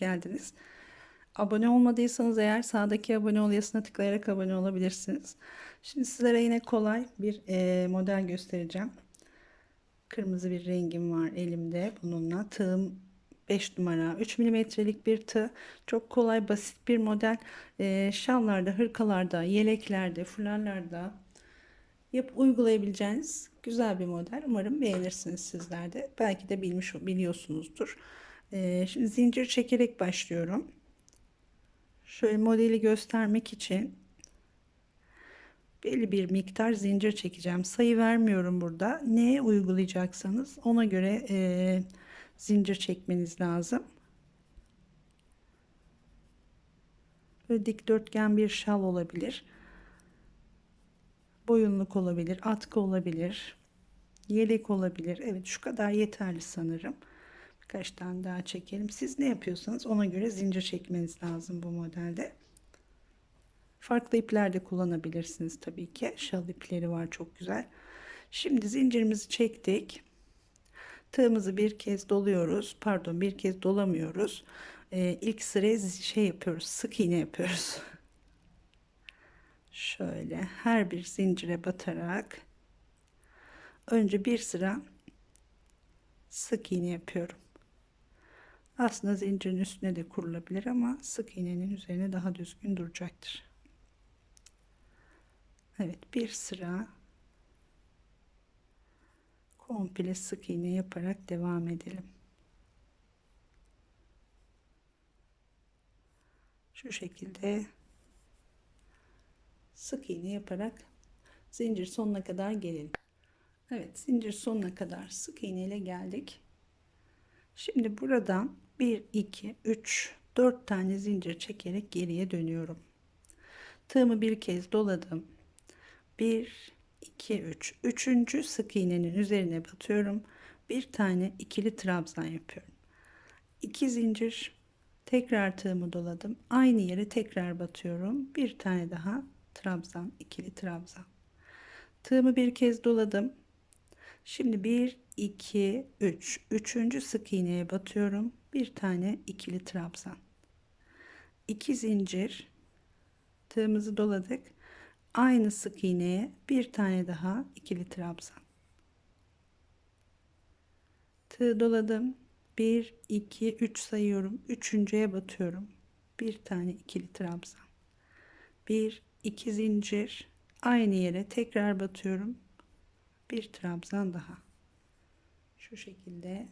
geldiniz. Abone olmadıysanız eğer sağdaki abone ol yazısına tıklayarak abone olabilirsiniz. Şimdi sizlere yine kolay bir e, model göstereceğim. Kırmızı bir rengim var elimde bununla. Tığım 5 numara 3 milimetrelik bir tığ. Çok kolay basit bir model. E, şallarda, hırkalarda, yeleklerde, fularlarda yapıp uygulayabileceğiniz güzel bir model. Umarım beğenirsiniz sizler de. Belki de bilmiş biliyorsunuzdur. Ee, şimdi zincir çekerek başlıyorum. Şöyle modeli göstermek için belli bir miktar zincir çekeceğim. Sayı vermiyorum burada. Neye uygulayacaksanız ona göre e, zincir çekmeniz lazım. Böyle dikdörtgen bir şal olabilir boyunluk olabilir, atkı olabilir, yelek olabilir. Evet şu kadar yeterli sanırım. Birkaç tane daha çekelim. Siz ne yapıyorsanız ona göre zincir çekmeniz lazım bu modelde. Farklı ipler de kullanabilirsiniz tabii ki. Şal ipleri var çok güzel. Şimdi zincirimizi çektik. Tığımızı bir kez doluyoruz. Pardon bir kez dolamıyoruz. Ee, ilk sıraya şey yapıyoruz. Sık iğne yapıyoruz. şöyle her bir zincire batarak önce bir sıra sık iğne yapıyorum. Aslında zincirin üstüne de kurulabilir ama sık iğnenin üzerine daha düzgün duracaktır. Evet bir sıra komple sık iğne yaparak devam edelim. Şu şekilde sık iğne yaparak zincir sonuna kadar gelelim. Evet zincir sonuna kadar sık iğne ile geldik. Şimdi buradan 1 2 3 4 tane zincir çekerek geriye dönüyorum. Tığımı bir kez doladım. 1 2 3 üçüncü sık iğnenin üzerine batıyorum. Bir tane ikili trabzan yapıyorum. 2 zincir tekrar tığımı doladım. Aynı yere tekrar batıyorum. Bir tane daha trabzan ikili trabzan tığımı bir kez doladım şimdi 1 2 3 üçüncü sık iğneye batıyorum bir tane ikili trabzan. 2 zincir. Tığımızı doladık. Aynı sık iğneye bir tane daha ikili trabzan. Tığ doladım. 1 2 3 sayıyorum. Üçüncüye batıyorum. Bir tane ikili trabzan. 1 2 zincir. Aynı yere tekrar batıyorum. Bir trabzan daha. Şu şekilde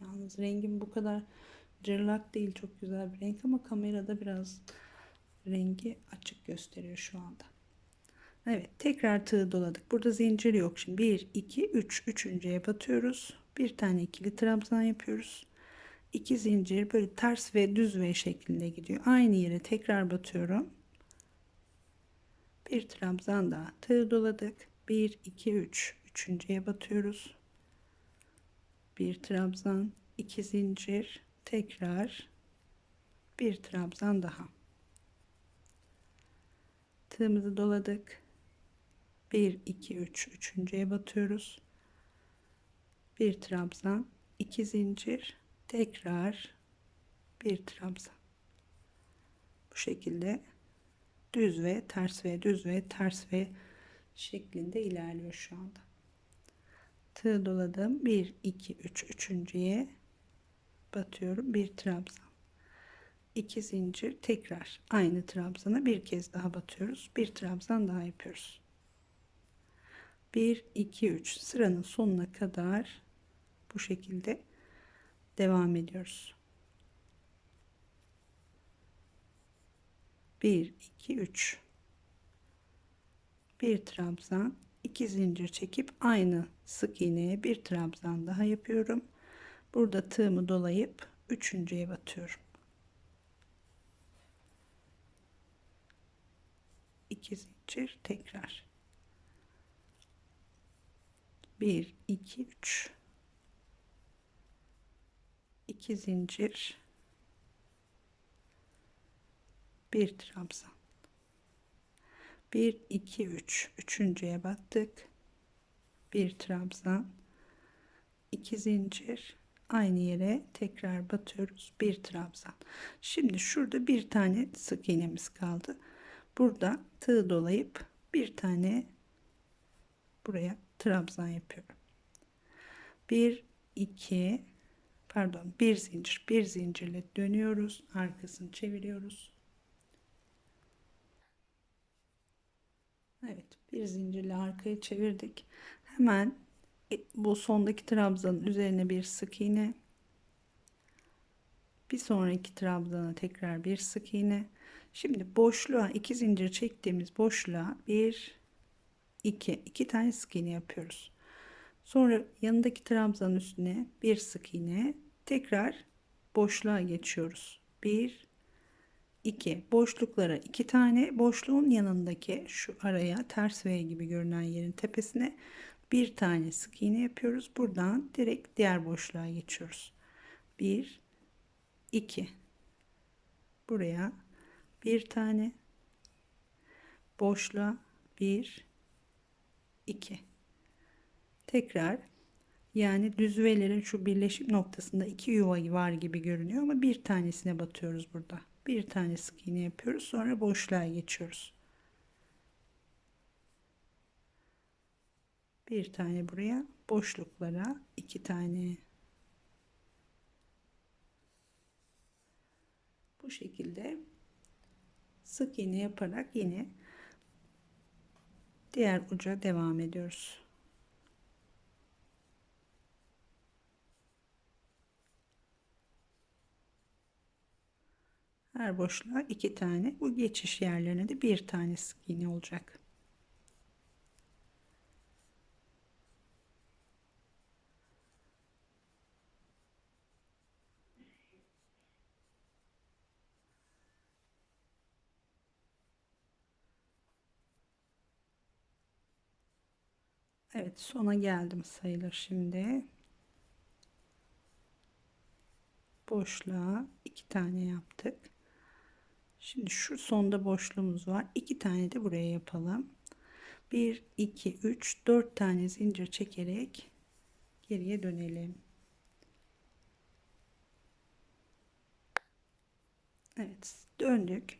yalnız rengim bu kadar cırlak değil çok güzel bir renk ama kamerada biraz rengi açık gösteriyor şu anda. Evet tekrar tığ doladık. Burada zincir yok şimdi. 1 2 3 üçüncüye batıyoruz. Bir tane ikili trabzan yapıyoruz. 2 zincir böyle ters ve düz V şeklinde gidiyor. Aynı yere tekrar batıyorum. Bir trabzan daha. Tığ doladık. 1 2 3 üçüncüye batıyoruz bir trabzan 2 zincir tekrar bir trabzan daha. Tığımızı doladık. 1 2 3 üçüncüye batıyoruz. Bir trabzan 2 zincir tekrar bir trabzan. Bu şekilde düz ve ters ve düz ve ters ve şeklinde ilerliyor şu anda. Tığ doladım. 1 2 3 üçüncüye batıyorum. Bir trabzan. 2 zincir tekrar aynı trabzana bir kez daha batıyoruz. Bir trabzan daha yapıyoruz. 1 2 3 sıranın sonuna kadar bu şekilde devam ediyoruz. 1 2 3 bir trabzan 2 zincir çekip aynı sık iğneye bir trabzan daha yapıyorum. Burada tığımı dolayıp üçüncüye batıyorum. 2 zincir tekrar. 1 2 3 2 zincir. Bir trabzan 1 2 3 üçüncüye battık. Bir trabzan. 2 zincir. Aynı yere tekrar batıyoruz. Bir trabzan. Şimdi şurada bir tane sık iğnemiz kaldı. Burada tığ dolayıp bir tane buraya trabzan yapıyorum. 1 2 pardon bir zincir. Bir zincirle dönüyoruz. Arkasını çeviriyoruz Evet bir zincirle arkaya çevirdik. Hemen e, bu sondaki trabzanın üzerine bir sık iğne. Bir sonraki trabzana tekrar bir sık iğne. Şimdi boşluğa iki zincir çektiğimiz boşluğa bir iki iki tane sık iğne yapıyoruz. Sonra yanındaki trabzanın üstüne bir sık iğne tekrar boşluğa geçiyoruz. Bir 2 boşluklara 2 tane boşluğun yanındaki şu araya ters V gibi görünen yerin tepesine bir tane sık iğne yapıyoruz. Buradan direkt diğer boşluğa geçiyoruz. 1 2 buraya bir tane boşluğa 1 2 tekrar yani düzvelerin şu birleşim noktasında iki yuva var gibi görünüyor ama bir tanesine batıyoruz burada bir tane sık iğne yapıyoruz sonra boşluğa geçiyoruz. Bir tane buraya boşluklara iki tane. Bu şekilde sık iğne yaparak yine diğer uca devam ediyoruz her boşluğa iki tane bu geçiş yerlerine de bir tane sık iğne olacak Evet sona geldim sayılır şimdi. Boşluğa iki tane yaptık. Şimdi şu sonda boşluğumuz var. iki tane de buraya yapalım. 1 2 3 4 tane zincir çekerek geriye dönelim. Evet döndük.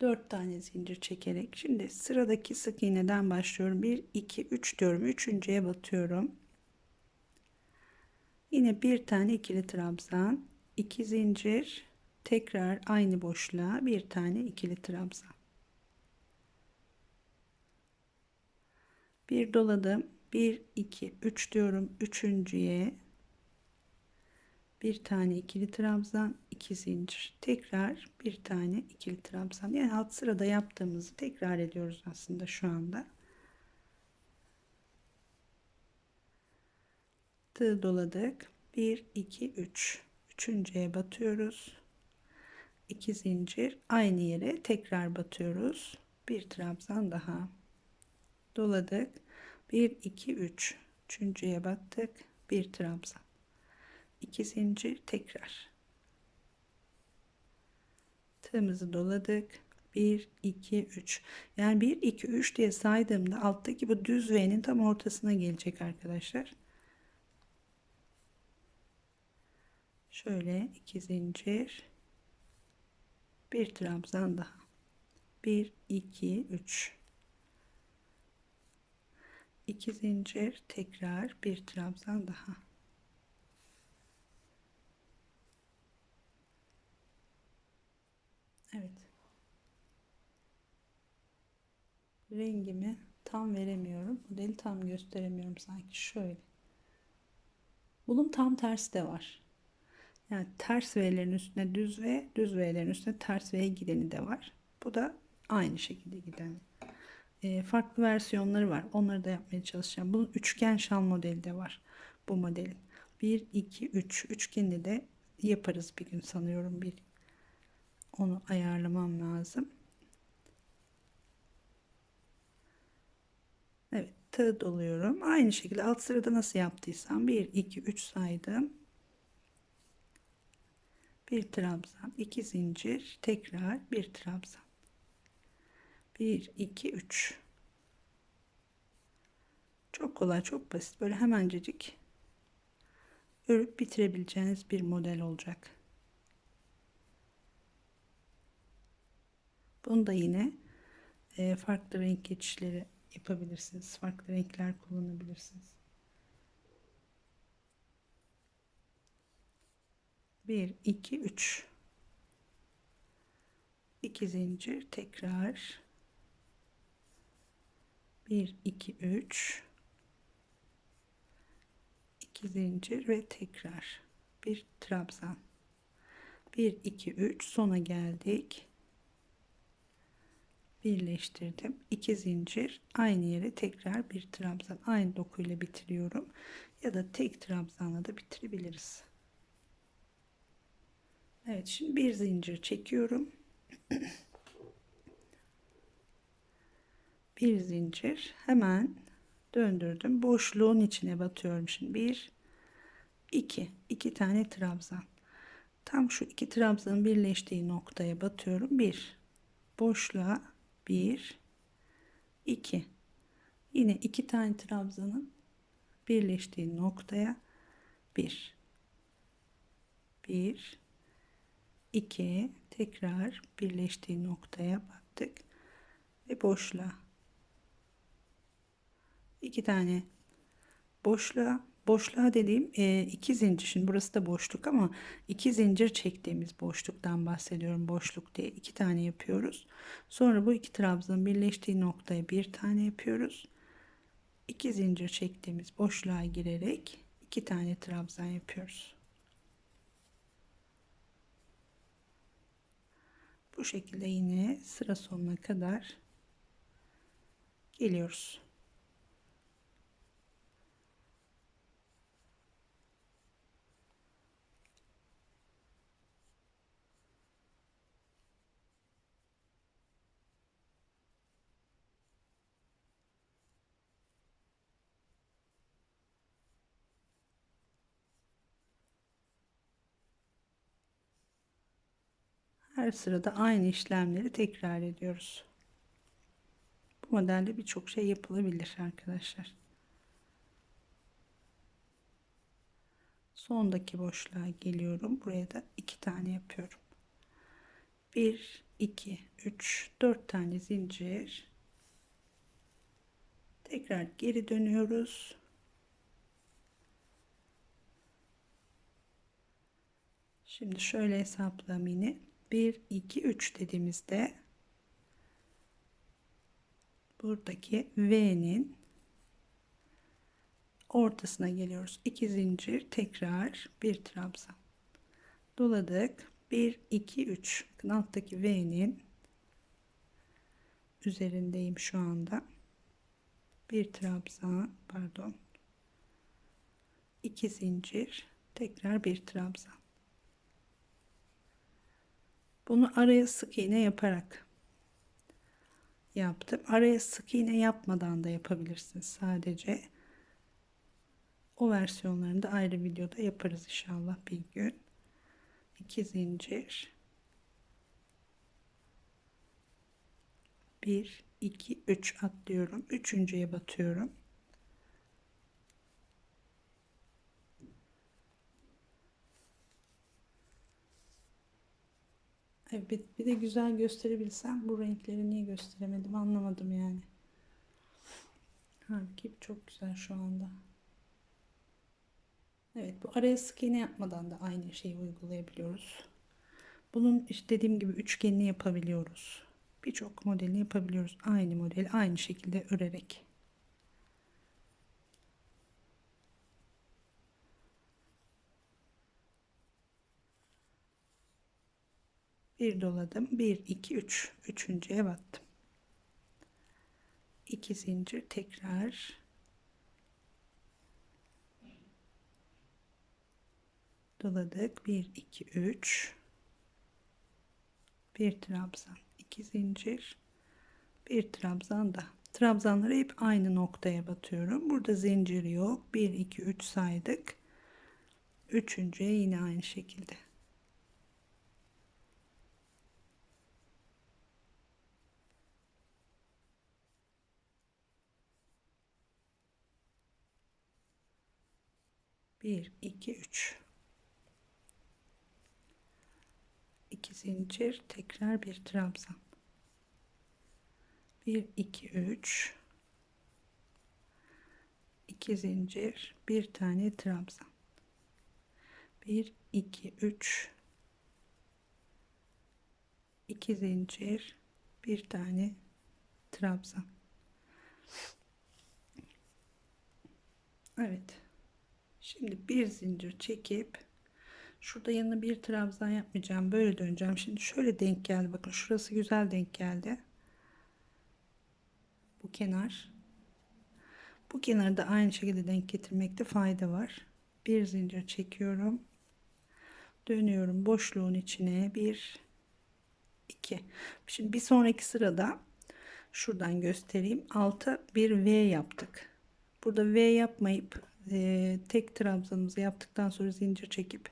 4 tane zincir çekerek şimdi sıradaki sık iğneden başlıyorum 1 2 3 diyorum üçüncüye batıyorum yine bir tane ikili trabzan 2 zincir tekrar aynı boşluğa bir tane ikili trabzan. Bir doladım. 1 2 3 diyorum. Üçüncüye bir tane ikili trabzan iki zincir. Tekrar bir tane ikili trabzan. Yani alt sırada yaptığımızı tekrar ediyoruz aslında şu anda. Tığ doladık. 1 2 3 üçüncüye batıyoruz 2 zincir aynı yere tekrar batıyoruz. Bir trabzan daha. Doladık. 1 2 3 üçüncüye battık. Bir trabzan. 2 zincir tekrar. Tığımızı doladık. 1 2 3 yani 1 2 3 diye saydığımda alttaki bu düz V'nin tam ortasına gelecek arkadaşlar. Şöyle 2 zincir bir trabzan daha 1 2 3 2 zincir tekrar bir trabzan daha Evet. Rengimi tam veremiyorum. Modeli tam gösteremiyorum sanki. Şöyle. Bunun tam tersi de var. Yani ters V'lerin üstüne düz V, düz V'lerin üstüne ters V gideni de var. Bu da aynı şekilde giden. E, farklı versiyonları var. Onları da yapmaya çalışacağım. Bunun üçgen şal modeli de var. Bu modelin. 1, 2, 3. Üçgeni de yaparız bir gün sanıyorum. Bir onu ayarlamam lazım. Evet tığ doluyorum. Aynı şekilde alt sırada nasıl yaptıysam 1 2 3 saydım. Bir trabzan, iki zincir, tekrar bir trabzan. 1 2 3 Çok kolay, çok basit. Böyle hemencecik örüp bitirebileceğiniz bir model olacak. Bunu da yine e, farklı renk geçişleri yapabilirsiniz. Farklı renkler kullanabilirsiniz. Bir, iki, üç. İki zincir tekrar. Bir, iki, üç. İki zincir ve tekrar bir trabzan. Bir, iki, üç. Sona geldik birleştirdim. 2 zincir aynı yere tekrar bir trabzan aynı dokuyla bitiriyorum. Ya da tek trabzanla da bitirebiliriz. Evet şimdi bir zincir çekiyorum. bir zincir hemen döndürdüm. Boşluğun içine batıyorum şimdi. Bir, iki, iki tane trabzan. Tam şu iki trabzanın birleştiği noktaya batıyorum. Bir, boşluğa 1 2 yine iki tane trabzanın birleştiği noktaya 1 1 2 tekrar birleştiği noktaya battık ve boşluğa. İki tane boşluğa boşluğa dediğim e, iki zincir. Şimdi burası da boşluk ama iki zincir çektiğimiz boşluktan bahsediyorum boşluk diye. İki tane yapıyoruz. Sonra bu iki trabzanın birleştiği noktaya bir tane yapıyoruz. İki zincir çektiğimiz boşluğa girerek iki tane trabzan yapıyoruz bu şekilde yine sıra sonuna kadar geliyoruz Her sırada aynı işlemleri tekrar ediyoruz. Bu modelde birçok şey yapılabilir arkadaşlar. Sondaki boşluğa geliyorum. Buraya da iki tane yapıyorum. 1, 2, 3, 4 tane zincir. Tekrar geri dönüyoruz. Şimdi şöyle hesaplayayım yine. 1 2 3 dediğimizde buradaki V'nin ortasına geliyoruz. 2 zincir tekrar bir trabzan. Doladık. 1 2 3. Bakın alttaki V'nin üzerindeyim şu anda. Bir trabzan, pardon. 2 zincir, tekrar bir trabzan. Bunu araya sık iğne yaparak yaptım. Araya sık iğne yapmadan da yapabilirsiniz. Sadece o versiyonlarını da ayrı videoda yaparız inşallah bir gün. 2 zincir 1 2 3 atlıyorum. Üçüncüye batıyorum. Evet bir de güzel gösterebilsem bu renkleri niye gösteremedim anlamadım yani. Halbuki çok güzel şu anda. Evet bu araya sık iğne yapmadan da aynı şeyi uygulayabiliyoruz. Bunun işte dediğim gibi üçgenini yapabiliyoruz. Birçok modelini yapabiliyoruz. Aynı modeli aynı şekilde örerek. Bir doladım. 1 2 3 üçüncüye battım. 2 zincir tekrar. Doladık. 1 2 3 bir trabzan 2 zincir. Bir trabzan da. Trabzanları hep aynı noktaya batıyorum. Burada zincir yok. 1 2 3 saydık. Üçüncüye yine aynı şekilde 1 2 3 2 zincir tekrar bir trabzan. 1 2 3 2 zincir bir tane trabzan. 1 2 3 2 zincir bir tane trabzan. Evet şimdi bir zincir çekip şurada yanına bir trabzan yapmayacağım böyle döneceğim. Şimdi şöyle denk geldi bakın şurası güzel denk geldi. Bu kenar. Bu kenarı da aynı şekilde denk getirmekte fayda var. Bir zincir çekiyorum. Dönüyorum boşluğun içine. Bir 2 şimdi bir sonraki sırada şuradan göstereyim. Alta bir V yaptık. Burada V yapmayıp e, tek trabzanımızı yaptıktan sonra zincir çekip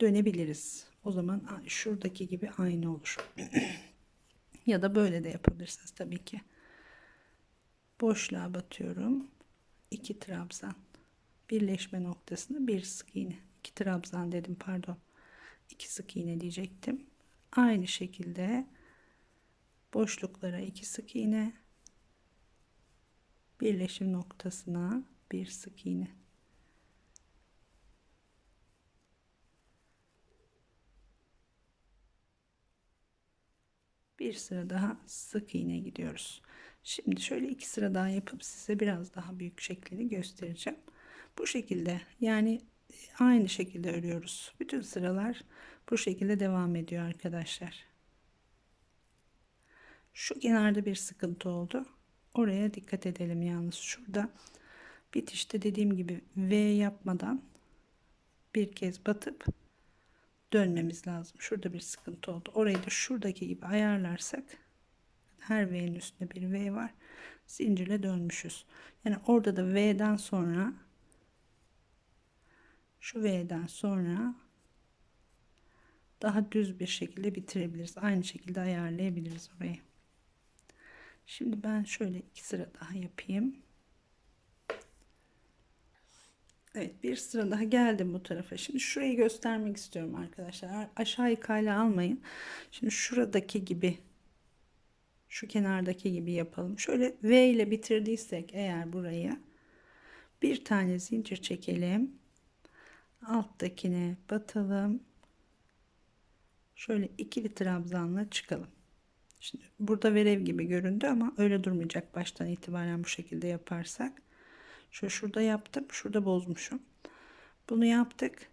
dönebiliriz. O zaman şuradaki gibi aynı olur. Ya da böyle de yapabilirsiniz tabii ki. Boşluğa batıyorum. 2 trabzan. Birleşme noktasına bir sık iğne. 2 trabzan dedim pardon. 2 sık iğne diyecektim. Aynı şekilde boşluklara 2 sık iğne. Birleşim noktasına bir sık iğne. Bir sıra daha sık iğne gidiyoruz. Şimdi şöyle iki sıra daha yapıp size biraz daha büyük şeklini göstereceğim. Bu şekilde yani aynı şekilde örüyoruz. Bütün sıralar bu şekilde devam ediyor arkadaşlar. Şu kenarda bir sıkıntı oldu. Oraya dikkat edelim yalnız. Şurada bitişte dediğim gibi V yapmadan bir kez batıp dönmemiz lazım şurada bir sıkıntı oldu orayı da şuradaki gibi ayarlarsak her V'nin üstünde bir V var zincirle dönmüşüz yani orada da V'den sonra şu V'den sonra daha düz bir şekilde bitirebiliriz. Aynı şekilde ayarlayabiliriz orayı. Şimdi ben şöyle iki sıra daha yapayım. Evet bir sıra daha geldim bu tarafa. Şimdi şurayı göstermek istiyorum arkadaşlar. Aşağıyı kayla almayın. Şimdi şuradaki gibi şu kenardaki gibi yapalım. Şöyle V ile bitirdiysek eğer burayı bir tane zincir çekelim. Alttakine batalım. Şöyle ikili trabzanla çıkalım. Şimdi burada verev gibi göründü ama öyle durmayacak baştan itibaren bu şekilde yaparsak. Şöyle şurada yaptım. Şurada bozmuşum. Bunu yaptık.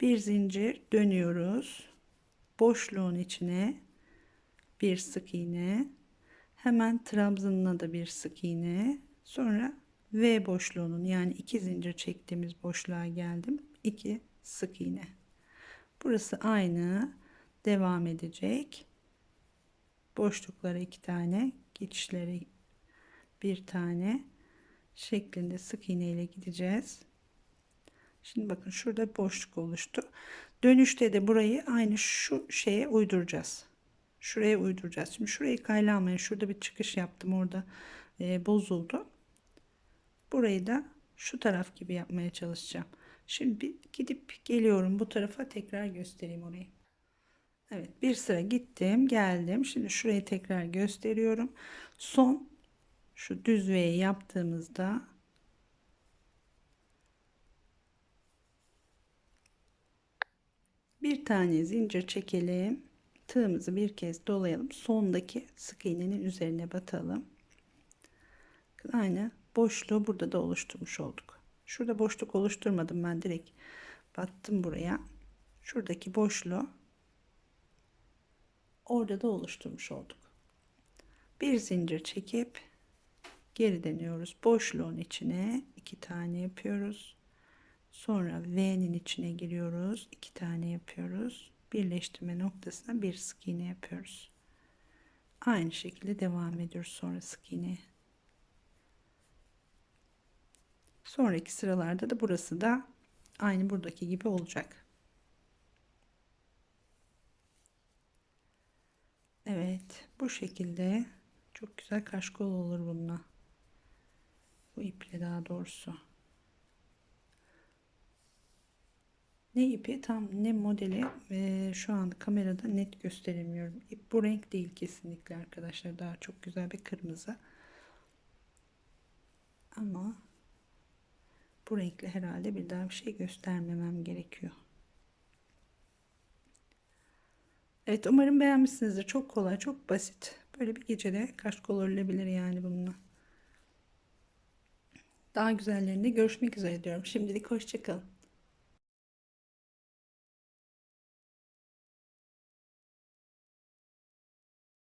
Bir zincir dönüyoruz. Boşluğun içine bir sık iğne. Hemen trabzanına da bir sık iğne. Sonra V boşluğunun yani iki zincir çektiğimiz boşluğa geldim. 2 sık iğne. Burası aynı devam edecek. Boşluklara iki tane, geçişleri bir tane şeklinde sık iğne ile gideceğiz. Şimdi bakın şurada boşluk oluştu. Dönüşte de burayı aynı şu şeye uyduracağız. Şuraya uyduracağız. Şimdi şurayı kaylamayın. Şurada bir çıkış yaptım. Orada e, bozuldu. Burayı da şu taraf gibi yapmaya çalışacağım. Şimdi bir gidip geliyorum bu tarafa tekrar göstereyim orayı. Evet bir sıra gittim geldim. Şimdi şurayı tekrar gösteriyorum. Son şu düz V'yi yaptığımızda bir tane zincir çekelim. Tığımızı bir kez dolayalım. Sondaki sık iğnenin üzerine batalım. Aynı boşluğu burada da oluşturmuş olduk. Şurada boşluk oluşturmadım ben direkt battım buraya. Şuradaki boşluğu orada da oluşturmuş olduk. Bir zincir çekip geri dönüyoruz. Boşluğun içine iki tane yapıyoruz. Sonra V'nin içine giriyoruz. iki tane yapıyoruz. Birleştirme noktasına bir sık iğne yapıyoruz. Aynı şekilde devam ediyoruz sonra sık iğne. Sonraki sıralarda da burası da aynı buradaki gibi olacak. Evet bu şekilde çok güzel kaşkol olur bununla. Bu iple daha doğrusu. Ne ipi tam ne modeli e, şu an kamerada net gösteremiyorum. İp, bu renk değil kesinlikle arkadaşlar. Daha çok güzel bir kırmızı. Ama bu renkle herhalde bir daha bir şey göstermemem gerekiyor. Evet umarım beğenmişsinizdir. Çok kolay, çok basit. Böyle bir gecede kaş kol örülebilir yani bununla. Daha güzellerinde görüşmek üzere diyorum. Şimdilik hoşçakalın.